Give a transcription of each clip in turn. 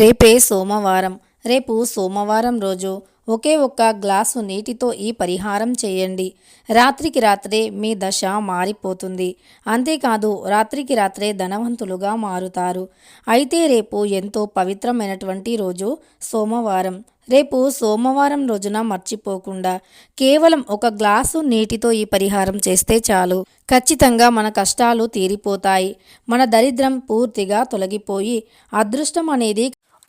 రేపే సోమవారం. రేపు సోమవారం రోజు ఒకే ఒక్క గ్లాసు నీటితో ఈ పరిహారం చేయండి. రాత్రికి రాత్రే మీ దశ మారిపోతుంది. అంతేకాదు రాత్రికి రాత్రే ధనవంతులుగా మారుతారు. అయితే రేపు ఎంతో పవిత్రమైనటువంటి రోజు సోమవారం. రేపు సోమవారం రోజున మర్చిపోకుండా కేవలం ఒక గ్లాసు నీటితో ఈ పరిహారం చేస్తే చాలు. ఖచ్చితంగా మన కష్టాలు తీరిపోతాయి. మన దరిద్రం పూర్తిగా తొలగిపోయి అదృష్టం అనేది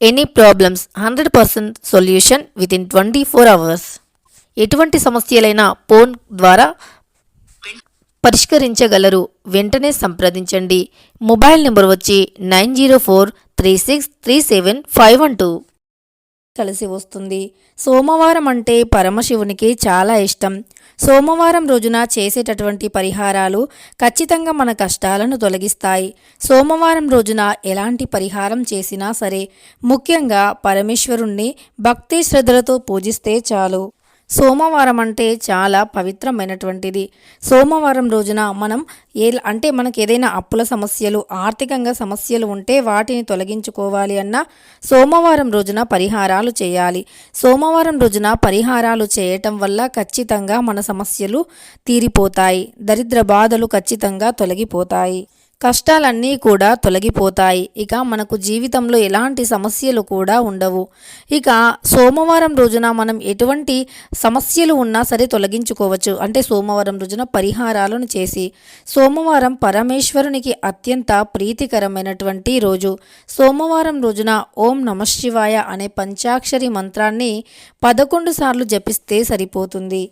Any problems hundred percent solution within twenty four hours ఎటువంటి సమస్యలైనా ఫోన్ ద్వారా పరిష్కరించగలరు. వెంటనే సంప్రదించండి. మొబైల్ నెంబర్ వచ్చి nine zero four three six three seven five one two. కలిసి వస్తుంది. సోమవారం అంటే పరమశివునికి చాలా ఇష్టం. సోమవారం రోజున చేసేటటువంటి పరిహారాలు ఖచ్చితంగా మన కష్టాలను తొలగిస్తాయి. సోమవారం రోజున ఎలాంటి పరిహారం చేసినా సరే ముఖ్యంగా పరమేశ్వరుణ్ణి భక్తి శ్రద్ధలతో పూజిస్తే చాలు. సోమవారం అంటే చాలా పవిత్రమైనటువంటిది. సోమవారం రోజున మనం ఏ అంటే మనకు ఏదైనా అప్పుల సమస్యలు ఆర్థికంగా సమస్యలు ఉంటే వాటిని తొలగించుకోవాలి అన్నా సోమవారం రోజున పరిహారాలు చేయాలి. సోమవారం రోజున పరిహారాలు చేయటం వల్ల ఖచ్చితంగా మన సమస్యలు తీరిపోతాయి. దరిద్ర బాధలు ఖచ్చితంగా తొలగిపోతాయి. కష్టాలన్నీ కూడా తొలగిపోతాయి. ఇక మనకు జీవితంలో ఎలాంటి సమస్యలు కూడా ఉండవు. ఇక సోమవారం రోజున మనం ఎటువంటి సమస్యలు ఉన్నా సరే తొలగించుకోవచ్చు. అంటే సోమవారం రోజున పరిహారాలను చేసి సోమవారం పరమేశ్వరునికి అత్యంత ప్రీతికరమైనటువంటి రోజు. సోమవారం రోజున ఓం నమశివాయ అనే పంచాక్షరి మంత్రాన్ని పదకొండు సార్లు జపిస్తే సరిపోతుంది.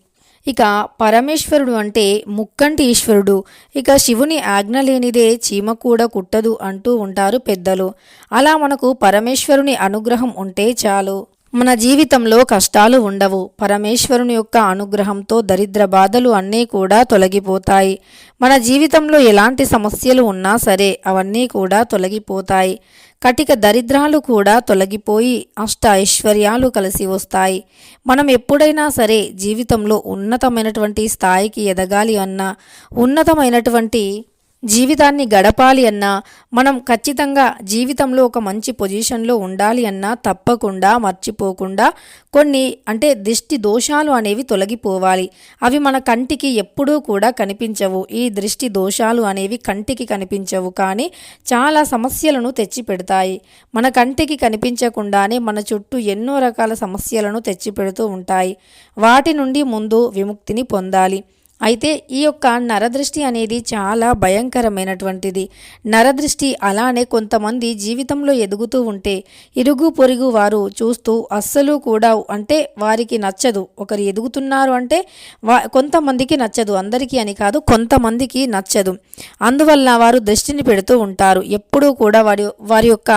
ఇక పరమేశ్వరుడు అంటే ముక్కంటి ఈశ్వరుడు. ఇక శివుని ఆజ్ఞ లేనిదే చీమ కూడా కుట్టదు అంటూ ఉంటారు పెద్దలు. అలా మనకు పరమేశ్వరుని అనుగ్రహం ఉంటే చాలు. మన జీవితంలో కష్టాలు ఉండవు. పరమేశ్వరుని యొక్క అనుగ్రహంతో దరిద్ర బాధలు అన్నీ కూడా తొలగిపోతాయి. మన జీవితంలో ఎలాంటి సమస్యలు ఉన్నా సరే అవన్నీ కూడా తొలగిపోతాయి. కటిక దరిద్రాలు కూడా తొలగిపోయి అష్ట ఐశ్వర్యాలు కలిసి వస్తాయి. మనం ఎప్పుడైనా సరే జీవితంలో ఉన్నతమైనటువంటి స్థాయికి ఎదగాలి అన్న ఉన్నతమైనటువంటి జీవితాన్ని గడపాలి అన్నా మనం ఖచ్చితంగా జీవితంలో ఒక మంచి పొజిషన్లో ఉండాలి అన్నా తప్పకుండా మర్చిపోకుండా కొన్ని అంటే దిష్టి దోషాలు అనేవి తొలగిపోవాలి. అవి మన కంటికి ఎప్పుడూ కూడా కనిపించవు. ఈ దృష్టి దోషాలు అనేవి కంటికి కనిపించవు కానీ చాలా సమస్యలను తెచ్చిపెడతాయి. మన కంటికి కనిపించకుండానే మన చుట్టూ ఎన్నో రకాల సమస్యలను తెచ్చిపెడుతూ ఉంటాయి. వాటి నుండి ముందు విముక్తిని పొందాలి. అయితే ఈ యొక్క నరదృష్టి అనేది చాలా భయంకరమైనటువంటిది. నరదృష్టి అలానే కొంతమంది జీవితంలో ఎదుగుతూ ఉంటే ఇరుగు పొరుగు వారు చూస్తూ అస్సలు కూడా అంటే వారికి నచ్చదు. ఒకరు ఎదుగుతున్నారు అంటే వా కొంతమందికి నచ్చదు. అందరికీ అని కాదు కొంతమందికి నచ్చదు. అందువల్ల వారు దృష్టిని పెడుతూ ఉంటారు. ఎప్పుడూ కూడా వారి వారి యొక్క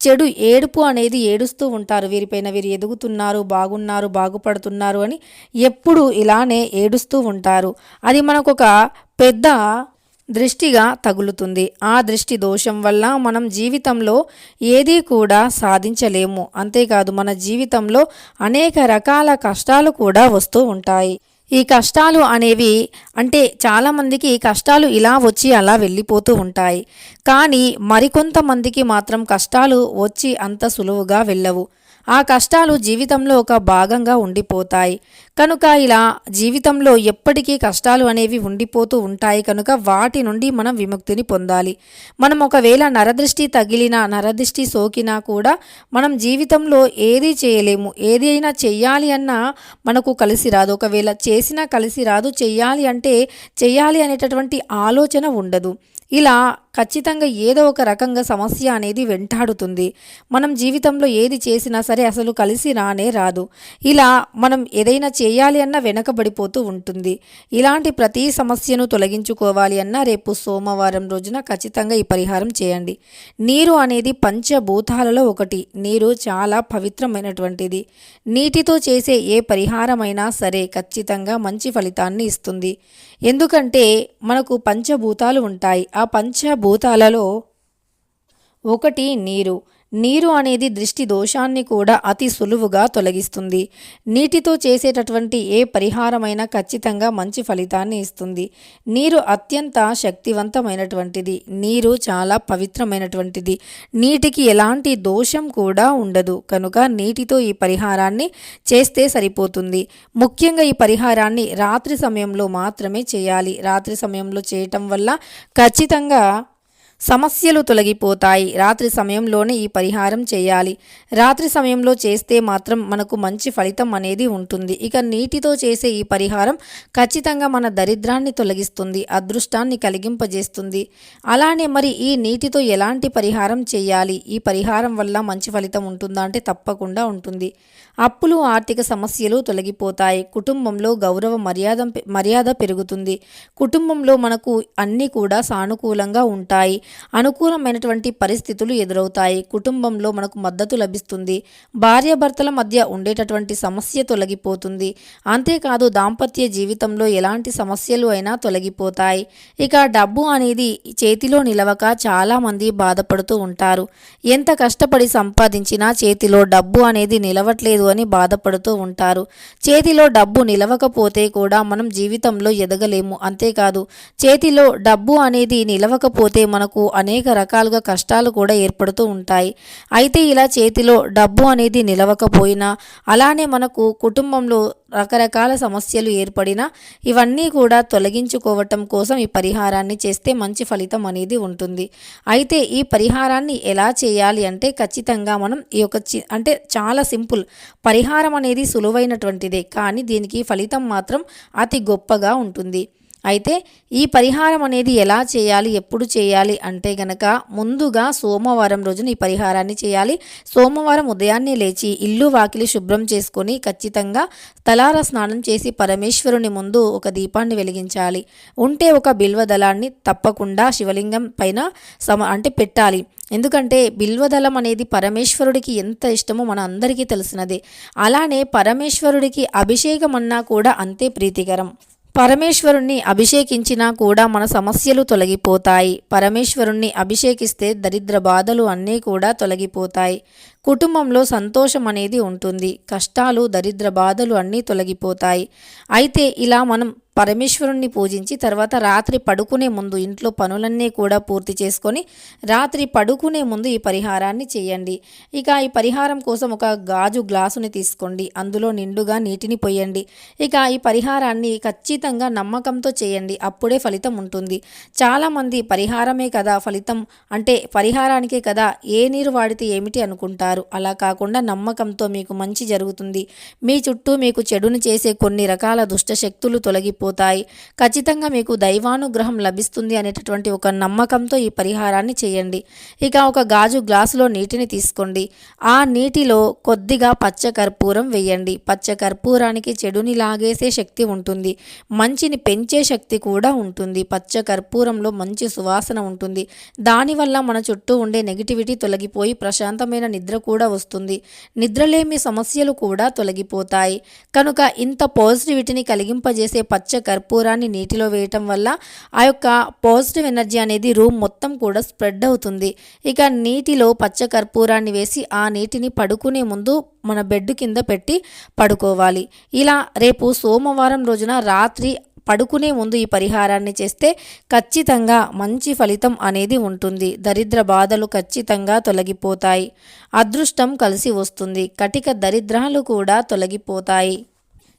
చెడు ఏడుపు అనేది ఏడుస్తూ ఉంటారు. వీరిపైన వీరు ఎదుగుతున్నారు బాగున్నారు బాగుపడుతున్నారు అని ఎప్పుడు ఇలానే ఏడుస్తూ ఉంటారు. అది మనకు ఒక పెద్ద దృష్టిగా తగులుతుంది. ఆ దృష్టి దోషం వల్ల మనం జీవితంలో ఏదీ కూడా సాధించలేము. అంతేకాదు మన జీవితంలో అనేక రకాల కష్టాలు కూడా వస్తూ ఉంటాయి. ఈ కష్టాలు అనేవి అంటే చాలామందికి కష్టాలు ఇలా వచ్చి అలా వెళ్ళిపోతూ ఉంటాయి. కానీ మరికొంతమందికి మాత్రం కష్టాలు వచ్చి అంత సులువుగా వెళ్ళవు. ఆ కష్టాలు జీవితంలో ఒక భాగంగా ఉండిపోతాయి. కనుక ఇలా జీవితంలో ఎప్పటికీ కష్టాలు అనేవి ఉండిపోతూ ఉంటాయి. కనుక వాటి నుండి మనం విముక్తిని పొందాలి. మనం ఒకవేళ నరదృష్టి తగిలినా నరదృష్టి సోకినా కూడా మనం జీవితంలో ఏది చేయలేము. ఏదైనా చెయ్యాలి అన్నా మనకు కలిసి రాదు. ఒకవేళ చేసినా కలిసి రాదు. చెయ్యాలి అంటే చెయ్యాలి అనేటటువంటి ఆలోచన ఉండదు. ఇలా ఖచ్చితంగా ఏదో ఒక రకంగా సమస్య అనేది వెంటాడుతుంది. మనం జీవితంలో ఏది చేసినా సరే అసలు కలిసి రానే రాదు. ఇలా మనం ఏదైనా చేయాలి అన్నా వెనకబడిపోతూ ఉంటుంది. ఇలాంటి ప్రతి సమస్యను తొలగించుకోవాలి అన్న రేపు సోమవారం రోజున ఖచ్చితంగా ఈ పరిహారం చేయండి. నీరు అనేది పంచభూతాలలో ఒకటి. నీరు చాలా పవిత్రమైనటువంటిది. నీటితో చేసే ఏ పరిహారమైనా సరే ఖచ్చితంగా మంచి ఫలితాన్ని ఇస్తుంది. ఎందుకంటే మనకు పంచభూతాలు ఉంటాయి. ఆ పంచభూతాలలో ఒకటి నీరు. నీరు అనేది దృష్టి దోషాన్ని కూడా అతి సులువుగా తొలగిస్తుంది. నీటితో చేసేటటువంటి ఏ పరిహారమైనా ఖచ్చితంగా మంచి ఫలితాన్ని ఇస్తుంది. నీరు అత్యంత శక్తివంతమైనటువంటిది. నీరు చాలా పవిత్రమైనటువంటిది. నీటికి ఎలాంటి దోషం కూడా ఉండదు. కనుక నీటితో ఈ పరిహారాన్ని చేస్తే సరిపోతుంది. ముఖ్యంగా ఈ పరిహారాన్ని రాత్రి సమయంలో మాత్రమే చేయాలి. రాత్రి సమయంలో చేయటం వల్ల ఖచ్చితంగా సమస్యలు తొలగిపోతాయి. రాత్రి సమయంలోనే ఈ పరిహారం చేయాలి. రాత్రి సమయంలో చేస్తే మాత్రం మనకు మంచి ఫలితం అనేది ఉంటుంది. ఇక నీటితో చేసే ఈ పరిహారం ఖచ్చితంగా మన దరిద్రాన్ని తొలగిస్తుంది. అదృష్టాన్ని కలిగింపజేస్తుంది. అలానే మరి ఈ నీటితో ఎలాంటి పరిహారం చేయాలి? ఈ పరిహారం వల్ల మంచి ఫలితం ఉంటుందా అంటే తప్పకుండా ఉంటుంది. అప్పులు ఆర్థిక సమస్యలు తొలగిపోతాయి. కుటుంబంలో గౌరవ మర్యాద మర్యాద పెరుగుతుంది. కుటుంబంలో మనకు అన్నీ కూడా సానుకూలంగా ఉంటాయి. అనుకూలమైనటువంటి పరిస్థితులు ఎదురవుతాయి. కుటుంబంలో మనకు మద్దతు లభిస్తుంది. భార్యాభర్తల మధ్య ఉండేటటువంటి సమస్య తొలగిపోతుంది. అంతేకాదు దాంపత్య జీవితంలో ఎలాంటి సమస్యలు అయినా తొలగిపోతాయి. ఇక డబ్బు అనేది చేతిలో నిలవక చాలామంది బాధపడుతూ ఉంటారు. ఎంత కష్టపడి సంపాదించినా చేతిలో డబ్బు అనేది నిలవట్లేదు అని బాధపడుతూ ఉంటారు. చేతిలో డబ్బు నిలవకపోతే కూడా మనం జీవితంలో ఎదగలేము. అంతేకాదు చేతిలో డబ్బు అనేది నిలవకపోతే మనకు అనేక రకాలుగా కష్టాలు కూడా ఏర్పడుతూ ఉంటాయి. అయితే ఇలా చేతిలో డబ్బు అనేది నిలవకపోయినా అలానే మనకు కుటుంబంలో రకరకాల సమస్యలు ఏర్పడినా ఇవన్నీ కూడా తొలగించుకోవటం కోసం ఈ పరిహారాన్ని చేస్తే మంచి ఫలితం అనేది ఉంటుంది. అయితే ఈ పరిహారాన్ని ఎలా చేయాలి అంటే ఖచ్చితంగా మనం ఈ యొక్క చి అంటే చాలా సింపుల్. పరిహారం అనేది సులువైనటువంటిదే కానీ దీనికి ఫలితం మాత్రం అతి గొప్పగా ఉంటుంది. అయితే ఈ పరిహారం అనేది ఎలా చేయాలి ఎప్పుడు చేయాలి అంటే గనక ముందుగా సోమవారం రోజున ఈ పరిహారాన్ని చేయాలి. సోమవారం ఉదయాన్నే లేచి ఇల్లు వాకిలి శుభ్రం చేసుకొని ఖచ్చితంగా తలార స్నానం చేసి పరమేశ్వరుని ముందు ఒక దీపాన్ని వెలిగించాలి. ఉంటే ఒక బిల్వదళాన్ని తప్పకుండా శివలింగం పైన సమ అంటే పెట్టాలి. ఎందుకంటే బిల్వదళం అనేది పరమేశ్వరుడికి ఎంత ఇష్టమో మన అందరికీ తెలిసినదే. అలానే పరమేశ్వరుడికి అభిషేకం అన్నా కూడా అంతే ప్రీతికరం. పరమేశ్వరుణ్ణి అభిషేకించినా కూడా మన సమస్యలు తొలగిపోతాయి. పరమేశ్వరుణ్ణి అభిషేకిస్తే దరిద్ర బాధలు అన్నీ కూడా తొలగిపోతాయి. కుటుంబంలో సంతోషం అనేది ఉంటుంది. కష్టాలు దరిద్ర బాధలు అన్నీ తొలగిపోతాయి. అయితే ఇలా మనం పరమేశ్వరుణ్ణి పూజించి తర్వాత రాత్రి పడుకునే ముందు ఇంట్లో పనులన్నీ కూడా పూర్తి చేసుకొని రాత్రి పడుకునే ముందు ఈ పరిహారాన్ని చేయండి. ఇక ఈ పరిహారం కోసం ఒక గాజు గ్లాసుని తీసుకోండి. అందులో నిండుగా నీటిని పోయండి. ఇక ఈ పరిహారాన్ని ఖచ్చితంగా నమ్మకంతో చేయండి. అప్పుడే ఫలితం ఉంటుంది. చాలామంది పరిహారమే కదా ఫలితం? అంటే పరిహారానికే కదా ఏ నీరు వాడితే ఏమిటి అనుకుంటారు? అలా కాకుండా నమ్మకంతో మీకు మంచి జరుగుతుంది. మీ చుట్టూ మీకు చెడుని చేసే కొన్ని రకాల దుష్ట శక్తులు తొలగిపోతాయి. ఖచ్చితంగా మీకు దైవానుగ్రహం లభిస్తుంది అనేటటువంటి ఒక నమ్మకంతో ఈ పరిహారాన్ని చేయండి. ఇక ఒక గాజు గ్లాసులో నీటిని తీసుకోండి. ఆ నీటిలో కొద్దిగా పచ్చ కర్పూరం వేయండి. పచ్చ కర్పూరానికి చెడుని లాగేసే శక్తి ఉంటుంది. మంచిని పెంచే శక్తి కూడా ఉంటుంది. పచ్చ కర్పూరంలో మంచి సువాసన ఉంటుంది. దానివల్ల మన చుట్టూ ఉండే నెగిటివిటీ తొలగిపోయి ప్రశాంతమైన నిద్ర నిద్ర కూడా వస్తుంది. నిద్రలేమి సమస్యలు కూడా తొలగిపోతాయి. కనుక ఇంత పాజిటివిటీని కలిగింపజేసే పచ్చ కర్పూరాన్ని నీటిలో వేయటం వల్ల ఆ యొక్క పాజిటివ్ ఎనర్జీ అనేది రూమ్ మొత్తం కూడా స్ప్రెడ్ అవుతుంది. ఇక నీటిలో పచ్చ కర్పూరాన్ని వేసి ఆ నీటిని పడుకునే ముందు మన బెడ్ కింద పెట్టి పడుకోవాలి. ఇలా రేపు సోమవారం రోజున రాత్రి పడుకునే ముందు ఈ పరిహారాన్ని చేస్తే ఖచ్చితంగా మంచి ఫలితం అనేది ఉంటుంది. దరిద్ర బాధలు ఖచ్చితంగా తొలగిపోతాయి. అదృష్టం కలిసి వస్తుంది. కటిక దరిద్రాలు కూడా తొలగిపోతాయి.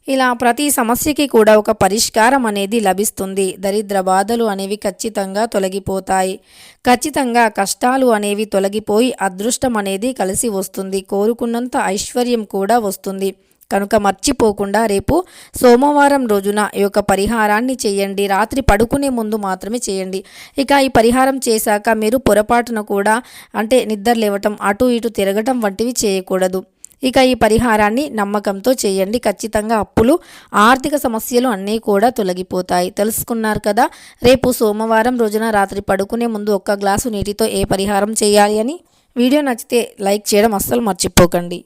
ఇలా ప్రతి సమస్యకి కూడా ఒక పరిష్కారం అనేది లభిస్తుంది. దరిద్ర బాధలు అనేవి ఖచ్చితంగా తొలగిపోతాయి. ఖచ్చితంగా కష్టాలు అనేవి తొలగిపోయి అదృష్టం అనేది కలిసి వస్తుంది. కోరుకున్నంత ఐశ్వర్యం కూడా వస్తుంది. కనుక మర్చిపోకుండా రేపు సోమవారం రోజున ఈ యొక్క పరిహారాన్ని చేయండి. రాత్రి పడుకునే ముందు మాత్రమే చేయండి. ఇక ఈ పరిహారం చేశాక మీరు పొరపాటున కూడా అంటే నిద్ర లేవటం అటు ఇటు తిరగటం వంటివి చేయకూడదు. ఇక ఈ పరిహారాన్ని నమ్మకంతో చేయండి. ఖచ్చితంగా అప్పులు ఆర్థిక సమస్యలు అన్నీ కూడా తొలగిపోతాయి. తెలుసుకున్నారు కదా రేపు సోమవారం రోజున రాత్రి పడుకునే ముందు ఒక్క గ్లాసు నీటితో ఏ పరిహారం చేయాలి అని? వీడియో నచ్చితే లైక్ చేయడం అస్సలు మర్చిపోకండి.